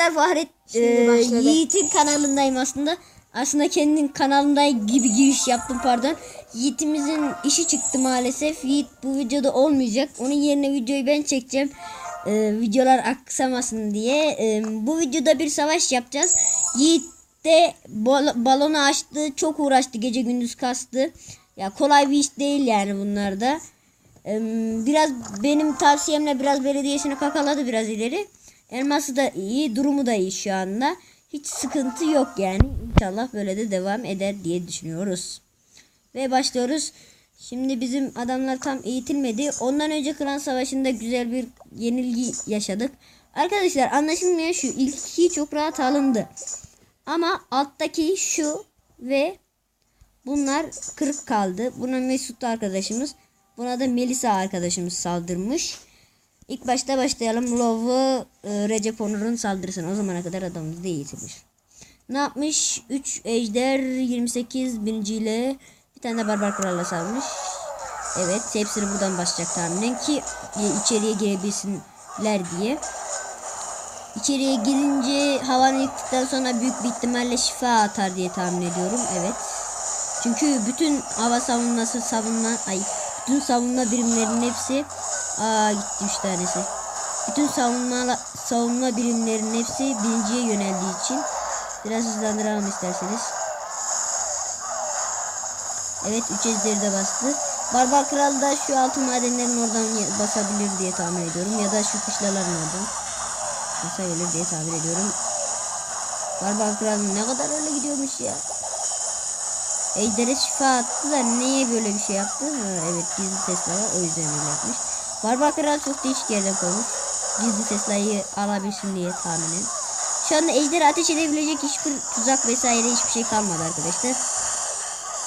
Arkadaşlar Fahret e. Yiğit'in kanalındayım aslında. Aslında kendinin kanalında gibi giriş yaptım pardon. Yiğit'imizin işi çıktı maalesef. Yiğit bu videoda olmayacak. Onun yerine videoyu ben çekeceğim. E, videolar aksamasın diye. E, bu videoda bir savaş yapacağız. Yiğit de bal- balonu açtı. Çok uğraştı. Gece gündüz kastı. Ya kolay bir iş değil yani bunlar da. Ee, Biraz benim tavsiyemle biraz belediyesini kakaladı biraz ileri. Elması da iyi, durumu da iyi şu anda. Hiç sıkıntı yok yani. İnşallah böyle de devam eder diye düşünüyoruz. Ve başlıyoruz. Şimdi bizim adamlar tam eğitilmedi. Ondan önce Klan Savaşı'nda güzel bir yenilgi yaşadık. Arkadaşlar anlaşılmayan şu. İlk iki çok rahat alındı. Ama alttaki şu ve Bunlar kırık kaldı. Buna Mesut arkadaşımız. Buna da Melisa arkadaşımız saldırmış. İlk başta başlayalım. Lov'u e, Recep Onur'un saldırısına. O zamana kadar adamımız da. Ne yapmış? 3 ejder 28 birinciyle bir tane de barbar kralla salmış. Evet hepsini buradan başlayacak tahminen ki e, içeriye girebilsinler diye. İçeriye girince havanı yıktıktan sonra büyük bir ihtimalle şifa atar diye tahmin ediyorum. Evet. Çünkü bütün hava savunması savunma ay bütün savunma birimlerinin hepsi aa gitti üç tanesi. Bütün savunma savunma birimlerinin hepsi birinciye yöneldiği için biraz hızlandıralım isterseniz. Evet 3 ejderi de bastı. Barbar Kral da şu altın madenlerin oradan basabilir diye tahmin ediyorum. Ya da şu kışlaların oradan basabilir diye tahmin ediyorum. Barbar Kral ne kadar öyle gidiyormuş ya. Ejder'e şifa attı da niye böyle bir şey yaptı? Evet gizli Tesla var o yüzden öyle yapmış. Barbar Kral çok değişik yerden koymuş. Gizli Tesla'yı alabilsin diye tahminen. Şu anda Ejder'e ateş edebilecek hiçbir tuzak vesaire hiçbir şey kalmadı arkadaşlar.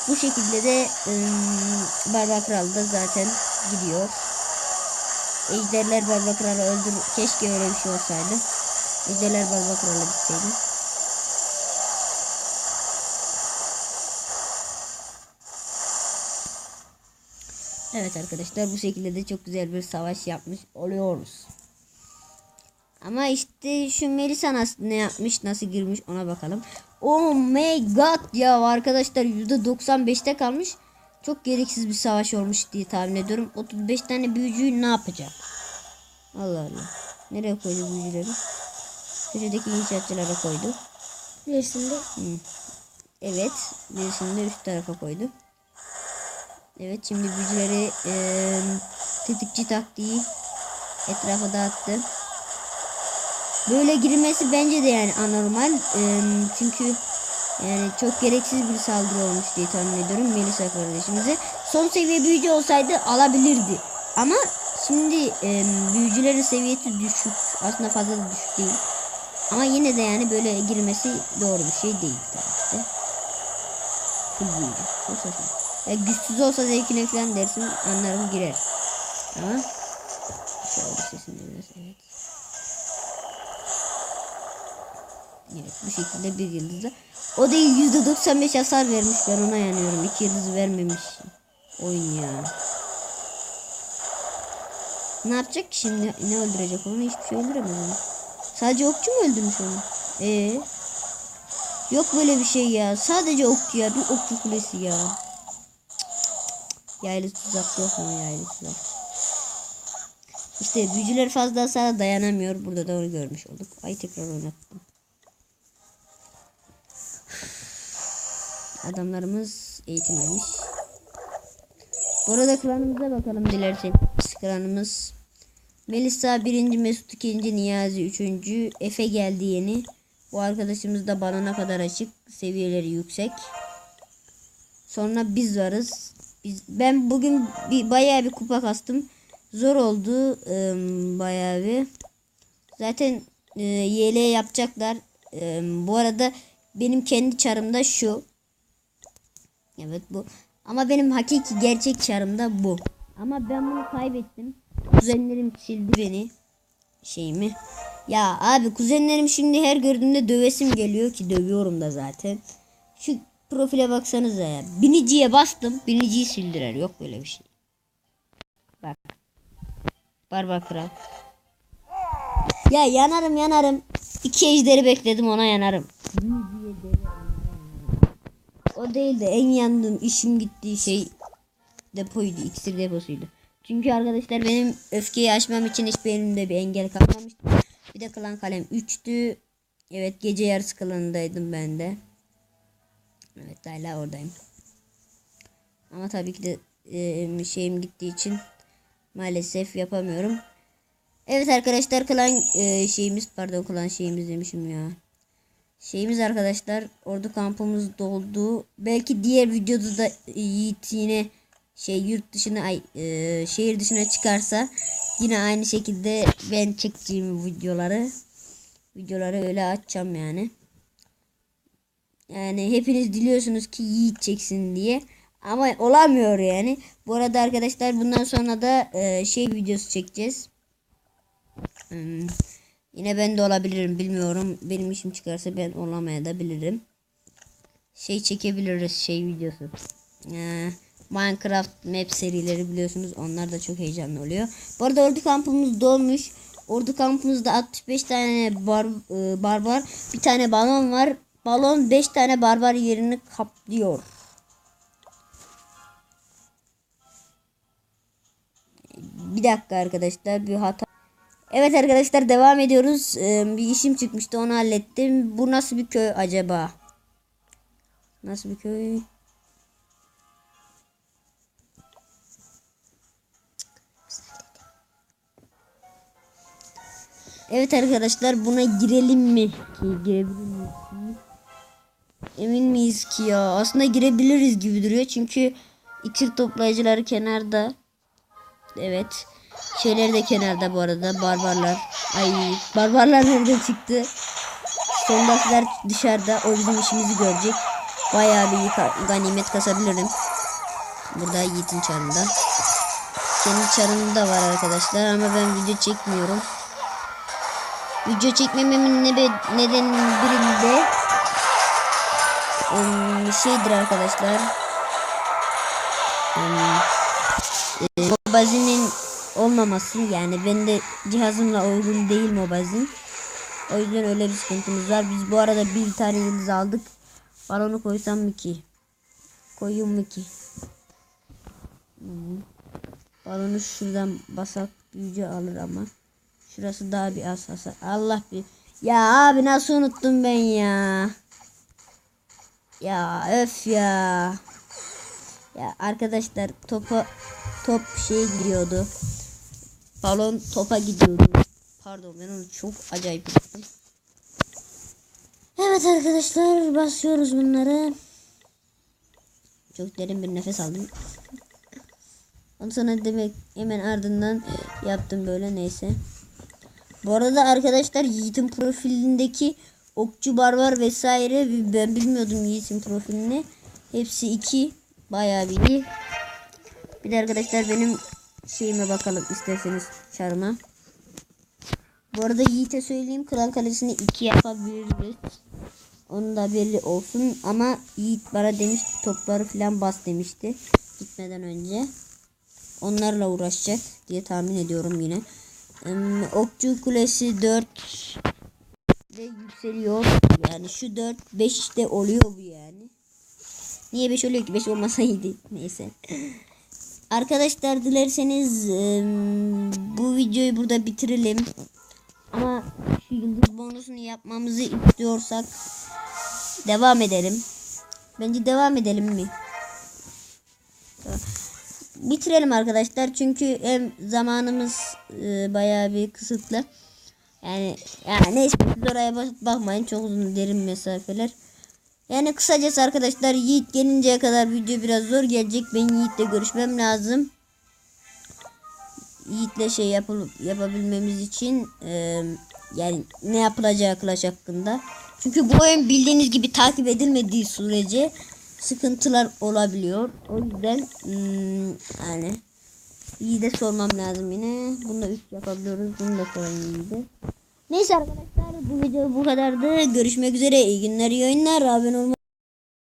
Bu şekilde de ım, Barbar Kral da zaten gidiyor. Ejderler Barbar Kral'ı öldür. Keşke öyle bir şey olsaydı. Ejderler Barbar Kral'a gitseydi. Evet arkadaşlar bu şekilde de çok güzel bir savaş yapmış oluyoruz. Ama işte şu Melisa nasıl ne yapmış nasıl girmiş ona bakalım. Oh my god ya arkadaşlar %95'te kalmış. Çok gereksiz bir savaş olmuş diye tahmin ediyorum. 35 tane büyücüyü ne yapacak? Allah Allah. Nereye koydu büyücüleri? Köşedeki inşaatçılara koydu. Birisinde Evet. Birisini de üst tarafa koydu. Evet şimdi büyücüleri eee tetikçi taktiği etrafa dağıttı. Böyle girmesi bence de yani anormal. Eee, çünkü yani çok gereksiz bir saldırı olmuş diye tahmin ediyorum Melisa kardeşimize. Son seviye büyücü olsaydı alabilirdi. Ama şimdi eee büyücülerin seviyesi düşük. Aslında fazla da düşük değil. Ama yine de yani böyle girmesi doğru bir şey değil tabii ki. Full büyücü. Çok saçma. Ya güçsüz olsa zevkine falan dersin anlarım girer. Ama şöyle sesini biraz evet. Evet bu şekilde bir yıldızı. O da %95 hasar vermiş ben ona yanıyorum. İki yıldız vermemiş. Oyun ya. Ne yapacak ki şimdi? Ne öldürecek onu? Hiçbir şey öldüremez onu. Sadece okçu mu öldürmüş onu? Ee? Yok böyle bir şey ya. Sadece okçu ya. Bir okçu kulesi ya. Yaylı tuzak yok mu yaylı tuzak? İşte büyücüler fazla hasara dayanamıyor. Burada da onu görmüş olduk. Ay tekrar oynattım. Adamlarımız eğitilmemiş. Bu arada klanımıza bakalım dilerseniz. Klanımız Melisa birinci, Mesut ikinci, Niyazi üçüncü, Efe geldi yeni. Bu arkadaşımız da balona kadar açık. Seviyeleri yüksek. Sonra biz varız. Biz, ben bugün bir bayağı bir kupa kastım. Zor oldu ım, bayağı bir. Zaten e, YL yapacaklar. Im, bu arada benim kendi çarım da şu. Evet bu. Ama benim hakiki gerçek çarım da bu. Ama ben bunu kaybettim. Kuzenlerim sildi beni. Şeyimi. Ya abi kuzenlerim şimdi her gördüğümde dövesim geliyor ki dövüyorum da zaten. Şu profile baksanıza ya. Biniciye bastım. Biniciyi sildiler. Yok böyle bir şey. Bak. Barbar kral. Ya yanarım yanarım. iki ejderi bekledim ona yanarım. O değil de en yandığım işim gittiği şey depoydu. iksir deposuydu. Çünkü arkadaşlar benim öfkeyi aşmam için hiçbir elimde bir engel kalmamıştı. Bir de klan kalem 3'tü. Evet gece yarısı klanındaydım ben de. Evet hala oradayım. Ama tabii ki de e, şeyim gittiği için maalesef yapamıyorum. Evet arkadaşlar klan e, şeyimiz pardon klan şeyimiz demişim ya. Şeyimiz arkadaşlar ordu kampımız doldu. Belki diğer videoda da Yiğit yine şey yurt dışına ay e, şehir dışına çıkarsa yine aynı şekilde ben çekeceğim videoları videoları öyle açacağım yani. Yani hepiniz diliyorsunuz ki Yiğit çeksin diye. Ama olamıyor yani. Bu arada arkadaşlar bundan sonra da e, şey videosu çekeceğiz. Hmm, Yine ben de olabilirim bilmiyorum. Benim işim çıkarsa ben olamaya da bilirim. Şey çekebiliriz şey videosu. Ee, Minecraft map serileri biliyorsunuz. Onlar da çok heyecanlı oluyor. Bu arada ordu kampımız dolmuş. Ordu kampımızda 65 tane bar, e, barbar, bir tane balon var. Balon 5 tane barbar yerini kaplıyor. Bir dakika arkadaşlar bir hata. Evet arkadaşlar devam ediyoruz. Ee, bir işim çıkmıştı onu hallettim. Bu nasıl bir köy acaba? Nasıl bir köy? Evet arkadaşlar buna girelim mi? Girebilir miyiz? Emin miyiz ki ya? Aslında girebiliriz gibi duruyor çünkü iksir toplayıcıları kenarda. Evet. Şeyler de kenarda bu arada. Barbarlar. Ay barbarlar nereden çıktı? Sondaklar dışarıda. O bizim işimizi görecek. Bayağı bir ganimet kasabilirim. Burada Yiğit'in çarında. Kendi çarında da var arkadaşlar ama ben video çekmiyorum. Video çekmememin nebe- nedeninin birinde em, şeydir arkadaşlar. E, Mobazi'nin olmaması yani ben de cihazımla uygun değil Mobazin. O yüzden öyle bir sıkıntımız var. Biz bu arada bir tane yıldız aldık. Balonu koysam mı ki? Koyayım mı ki? Hmm. Balonu şuradan basak büyüce alır ama. Şurası daha bir az hasar. Allah bir. Ya abi nasıl unuttum ben ya. Ya öf ya. Ya arkadaşlar topa top şey giriyordu. Balon topa gidiyordu. Pardon ben onu çok acayip yaptım. Evet arkadaşlar basıyoruz bunları. Çok derin bir nefes aldım. Ondan sonra demek hemen ardından yaptım böyle neyse. Bu arada arkadaşlar Yiğit'in profilindeki okçu barbar vesaire ben bilmiyordum Yiğit'in profilini. Hepsi iki. Bayağı bir iyi. Bir de arkadaşlar benim şeyime bakalım isterseniz çarıma. Bu arada Yiğit'e söyleyeyim kral kalesini iki yapabiliriz. Onun da belli olsun ama Yiğit bana demiş topları falan bas demişti gitmeden önce. Onlarla uğraşacak diye tahmin ediyorum yine. Okçu kulesi 4 ve yükseliyor. Yani şu 4 5 de oluyor bu yani. Niye 5 oluyor ki? 5 olmasaydı. Neyse. Arkadaşlar dilerseniz bu videoyu burada bitirelim. Ama şu yıldız bonusunu yapmamızı istiyorsak devam edelim. Bence devam edelim mi? Bitirelim arkadaşlar çünkü hem zamanımız e, bayağı bir kısıtlı. Yani yani neyse oraya bak- bakmayın çok uzun derin mesafeler. Yani kısacası arkadaşlar Yiğit gelinceye kadar video biraz zor gelecek. Ben Yiğit'le görüşmem lazım. Yiğit'le şey yapılıp yapabilmemiz için e, yani ne yapılacağı Clash hakkında. Çünkü bu oyun bildiğiniz gibi takip edilmediği sürece sıkıntılar olabiliyor. O yüzden hmm, yani Yiğit'e sormam lazım yine. Bunu da 3 yapabiliyoruz. Bunu da sorayım Yiğit'e. Neyse arkadaşlar bu video bu kadardı. Görüşmek üzere. İyi günler, iyi oyunlar. Abone olmayı